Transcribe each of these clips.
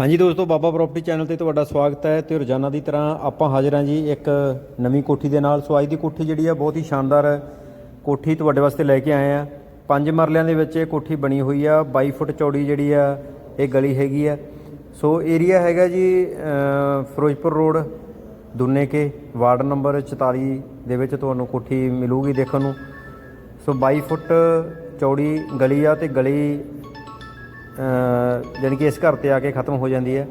ਹਾਂਜੀ ਦੋਸਤੋ, ਬਾਬਾ property channel ਤੇ ਤੁਹਾਡਾ ਸਵਾਗਤ ਹੈ ਤੇ ਰੋਜ਼ਾਨਾ ਦੀ ਤਰ੍ਹਾਂ ਆਪਾਂ ਹਾਜ਼ਰ ਹਾਂ ਜੀ ਇੱਕ ਨਵੀਂ ਕੋਠੀ ਦੇ ਨਾਲ। ਸੋ ਅੱਜ ਦੀ ਕੋਠੀ ਜਿਹੜੀ ਆ ਬਹੁਤ ਹੀ ਸ਼ਾਨਦਾਰ ਕੋਠੀ ਤੁਹਾਡੇ ਵਾਸਤੇ ਲੈ ਕੇ ਆਏ ਆ ਪੰਜ ਮਰਲਿਆਂ ਦੇ ਵਿੱਚ ਇਹ ਕੋਠੀ ਬਣੀ ਹੋਈ ਆ। 22 ਫੁੱਟ ਚੌੜੀ ਜਿਹੜੀ ਆ, ਇਹ ਗਲੀ ਹੈਗੀ ਆ। ਸੋ ਏਰੀਆ ਹੈਗਾ ਜੀ Ferozepur road, Dunne Ke, ward number 44 ਦੇ ਵਿੱਚ ਤੁਹਾਨੂੰ ਕੋਠੀ ਮਿਲੂਗੀ ਦੇਖਣ ਨੂੰ। ਸੋ 22 ਫੁੱਟ ਚੌੜੀ ਗਲੀ ਆ ਤੇ ਗਲੀ ਅ, ਜਾਣੀ ਕਿ ਇਸ ਘਰ ਤੇ ਆ ਕੇ ਖਤਮ ਹੋ ਜਾਂਦੀ ਹੈ।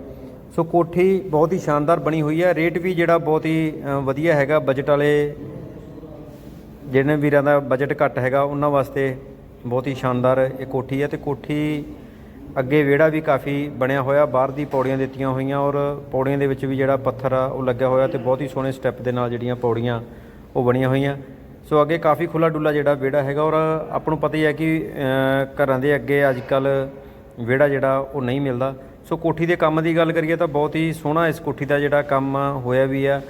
ਸੋ ਕੋਠੀ ਬਹੁਤ ਹੀ ਸ਼ਾਨਦਾਰ ਬਣੀ ਹੋਈ ਹੈ। ਰੇਟ ਵੀ ਜਿਹੜਾ ਬਹੁਤ ਹੀ ਵਧੀਆ ਹੈਗਾ। ਬਜਟ ਵਾਲੇ ਜਿਹਨੇ ਵੀਰਾਂ ਦਾ ਬਜਟ ਘੱਟ ਹੈਗਾ ਉਹਨਾਂ ਵਾਸਤੇ ਬਹੁਤ ਹੀ ਸ਼ਾਨਦਾਰ ਇਹ ਕੋਠੀ ਹੈ ਤੇ ਕੋਠੀ ਅੱਗੇ ਵਿਹੜਾ ਵੀ ਕਾਫੀ ਬਣਿਆ ਹੋਇਆ। ਬਾਹਰ ਦੀ ਪੌੜੀਆਂ ਦਿੱਤੀਆਂ ਹੋਈਆਂ ਔਰ ਪੌੜੀਆਂ ਦੇ ਵਿੱਚ ਵੀ ਜਿਹੜਾ ਪੱਥਰ ਆ ਉਹ ਲੱਗਿਆ ਹੋਇਆ ਤੇ ਬਹੁਤ ਹੀ ਸੋਹਣੇ ਸਟੈਪ ਦੇ ਨਾਲ ਜਿਹੜੀਆਂ ਪੌੜੀਆਂ ਉਹ ਬਣੀਆਂ ਹੋਈਆਂ। ਸੋ ਅੱਗੇ ਕਾਫੀ ਖੁੱਲਾ ਡੁੱਲਾ ਜਿਹੜਾ ਵਿਹੜਾ ਹੈਗਾ ਔਰ ਆਪਾਂ ਨੂੰ ਪਤਾ ਹੀ ਹੈ ਕਿ ਘਰਾਂ ਦੇ ਅੱਗੇ ਅੱਜ ਕੱਲ ਵਿਹੜਾ ਜਿਹੜਾ ਉਹ ਨਹੀਂ ਮਿਲਦਾ। ਸੋ ਕੋਠੀ ਦੇ ਕੰਮ ਦੀ ਗੱਲ ਕਰੀਏ ਤਾਂ ਬਹੁਤ ਹੀ ਸੋਹਣਾ ਇਸ ਕੋਠੀ ਦਾ ਜਿਹੜਾ ਕੰਮ ਹੋਇਆ ਵੀ ਆ।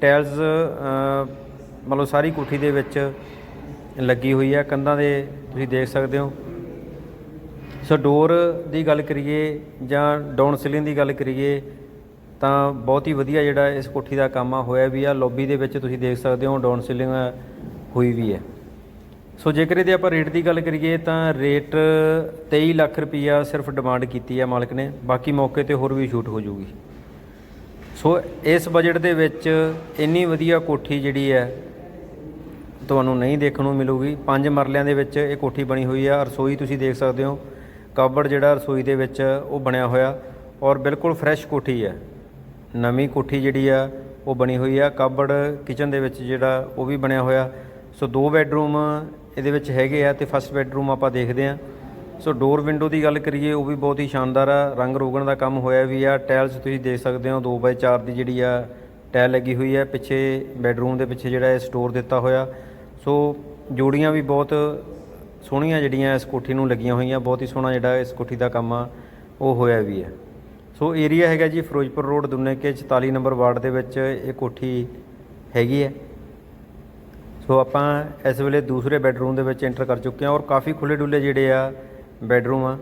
ਟਾਇਲਸ ਮਤਲਬ ਸਾਰੀ ਕੋਠੀ ਦੇ ਵਿੱਚ ਲੱਗੀ ਹੋਈ ਆ। ਕੰਧਾਂ ਦੇ ਤੁਸੀਂ ਦੇਖ ਸਕਦੇ ਹੋ। ਸੋ ਡੋਰ ਦੀ ਗੱਲ ਕਰੀਏ ਜਾਂ ਡਾਊਨ ਸੀਲਿੰਗ ਦੀ ਗੱਲ ਕਰੀਏ ਤਾਂ ਬਹੁਤ ਹੀ ਵਧੀਆ ਜਿਹੜਾ ਇਸ ਕੋਠੀ ਦਾ ਕੰਮ ਆ, ਹੋਇਆ ਵੀ ਆ। ਲੌਬੀ ਦੇ ਵਿੱਚ ਤੁਸੀਂ ਦੇਖ ਸਕਦੇ ਹੋ ਡਾਊਨ ਸੀਲਿੰਗ ਹੋਈ ਵੀ ਹੈ। ਸੋ ਜੇਕਰ ਇਹਦੇ ਆਪਾਂ ਰੇਟ ਦੀ ਗੱਲ ਕਰੀਏ ਤਾਂ ਰੇਟ 23 ਲੱਖ ਰੁਪਈਆ ਸਿਰਫ ਡਿਮਾਂਡ ਕੀਤੀ ਹੈ ਮਾਲਕ ਨੇ, ਬਾਕੀ ਮੌਕੇ ਤੇ ਹੋਰ ਵੀ ਛੂਟ ਹੋ ਜਾਊਗੀ। ਸੋ ਇਸ ਬਜਟ ਦੇ ਵਿੱਚ ਇੰਨੀ ਵਧੀਆ ਕੋਠੀ ਜਿਹੜੀ ਹੈ ਤੁਹਾਨੂੰ ਨਹੀਂ ਦੇਖਣ ਨੂੰ ਮਿਲੂਗੀ। ਪੰਜ ਮਰਲਿਆਂ ਦੇ ਵਿੱਚ ਇਹ ਕੋਠੀ ਬਣੀ ਹੋਈ ਆ ਰਸੋਈ ਤੁਸੀਂ ਦੇਖ ਸਕਦੇ ਹੋ, ਕਾਬੜ ਜਿਹੜਾ ਰਸੋਈ ਦੇ ਵਿੱਚ ਉਹ ਬਣਿਆ ਹੋਇਆ ਔਰ ਬਿਲਕੁਲ ਫਰੈਸ਼ ਕੋਠੀ ਹੈ। ਨਵੀਂ ਕੋਠੀ ਜਿਹੜੀ ਆ, ਉਹ ਬਣੀ ਹੋਈ ਆ। ਕਾਬੜ ਕਿਚਨ ਦੇ ਵਿੱਚ ਜਿਹੜਾ ਉਹ ਵੀ ਬਣਿਆ ਹੋਇਆ। ਸੋ ਦੋ ਬੈੱਡਰੂਮ ਇਹਦੇ ਵਿੱਚ ਹੈਗੇ ਆ ਤੇ ਫਸਟ ਬੈੱਡਰੂਮ ਆਪਾਂ ਦੇਖਦੇ ਆ ਸੋ ਡੋਰ ਵਿੰਡੋ ਦੀ ਗੱਲ ਕਰੀਏ, ਉਹ ਵੀ ਬਹੁਤ ਹੀ ਸ਼ਾਨਦਾਰ ਆ। ਰੰਗ ਰੋਗਣ ਦਾ ਕੰਮ ਹੋਇਆ ਵੀ ਆ। ਟਾਇਲਸ ਤੁਸੀਂ ਦੇਖ ਸਕਦੇ ਹੋ 2x4 ਦੀ ਜਿਹੜੀ ਆ ਟਾਇਲ ਲੱਗੀ ਹੋਈ ਹੈ ਪਿੱਛੇ ਬੈੱਡਰੂਮ ਦੇ ਪਿੱਛੇ ਜਿਹੜਾ ਇਹ ਸਟੋਰ ਦਿੱਤਾ ਹੋਇਆ। ਸੋ ਜੋੜੀਆਂ ਵੀ ਬਹੁਤ ਸੋਹਣੀਆਂ ਜਿਹੜੀਆਂ ਇਸ ਕੋਠੀ ਨੂੰ ਲੱਗੀਆਂ ਹੋਈਆਂ। ਬਹੁਤ ਹੀ ਸੋਹਣਾ ਜਿਹੜਾ ਇਸ ਕੋਠੀ ਦਾ ਕੰਮ ਆ, ਉਹ ਹੋਇਆ ਵੀ ਹੈ ਸੋ ਏਰੀਆ ਹੈਗਾ ਜੀ Ferozepur road Dunne Ke 44 number ward ਦੇ ਵਿੱਚ ਇਹ ਕੋਠੀ ਹੈਗੀ ਹੈ ਸੋ ਆਪਾਂ ਇਸ ਵੇਲੇ ਦੂਸਰੇ ਬੈੱਡਰੂਮ ਦੇ ਵਿੱਚ ਐਂਟਰ ਕਰ ਚੁੱਕੇ ਹਾਂ ਔਰ ਕਾਫੀ ਖੁੱਲੇ ਡੁੱਲੇ ਜਿਹੜੇ ਆ ਬੈੱਡਰੂਮ ਆ।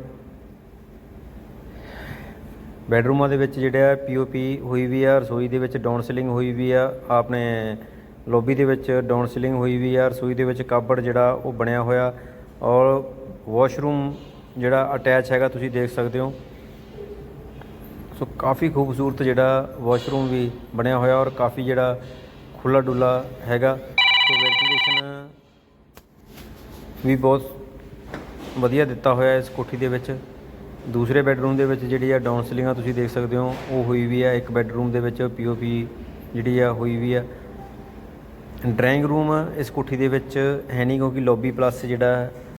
ਬੈੱਡਰੂਮਾਂ ਦੇ ਵਿੱਚ ਜਿਹੜਾ ਪੀਓਪੀ ਹੋਈ ਵੀ ਆ, ਰਸੋਈ ਦੇ ਵਿੱਚ ਡਾਊਨ ਸੀਲਿੰਗ ਹੋਈ ਵੀ ਆ, ਆਪਣੇ ਲੌਬੀ ਦੇ ਵਿੱਚ ਡਾਊਨ ਸੀਲਿੰਗ ਹੋਈ ਵੀ ਆ, ਰਸੋਈ ਦੇ ਵਿੱਚ ਕਾਬੜ ਜਿਹੜਾ ਉਹ ਬਣਿਆ ਹੋਇਆ ਔਰ ਵਾਸ਼ਰੂਮ ਜਿਹੜਾ ਅਟੈਚ ਹੈਗਾ ਤੁਸੀਂ ਦੇਖ ਸਕਦੇ ਹੋ। ਸੋ ਕਾਫੀ ਖੂਬਸੂਰਤ ਜਿਹੜਾ ਵਾਸ਼ਰੂਮ ਵੀ ਬਣਿਆ ਹੋਇਆ ਔਰ ਕਾਫੀ ਜਿਹੜਾ ਖੁੱਲਾ ਡੁੱਲਾ ਹੈਗਾ ਸੋ ਵੈਂਟੀਲੇਸ਼ਨ ਵੀ ਬਹੁਤ ਵਧੀਆ ਦਿੱਤਾ ਹੋਇਆ ਇਸ ਕੋਠੀ ਦੇ ਵਿੱਚ। ਦੂਸਰੇ ਬੈੱਡਰੂਮ ਦੇ ਵਿੱਚ ਜਿਹੜੀ ਆ ਡਾਊਨ ਸੀਲਿੰਗ ਆ ਤੁਸੀਂ ਦੇਖ ਸਕਦੇ ਹੋ, ਉਹ ਹੋਈ ਵੀ ਆ। ਇੱਕ ਬੈੱਡਰੂਮ ਦੇ ਵਿੱਚ ਪੀਓਪੀ ਜਿਹੜੀ ਆ ਹੋਈ ਵੀ ਆ। ਡਰਾਇੰਗ ਰੂਮ ਇਸ ਕੋਠੀ ਦੇ ਵਿੱਚ ਹੈ ਨਹੀਂ ਕਿਉਂਕਿ ਲੌਬੀ ਪਲੱਸ ਜਿਹੜਾ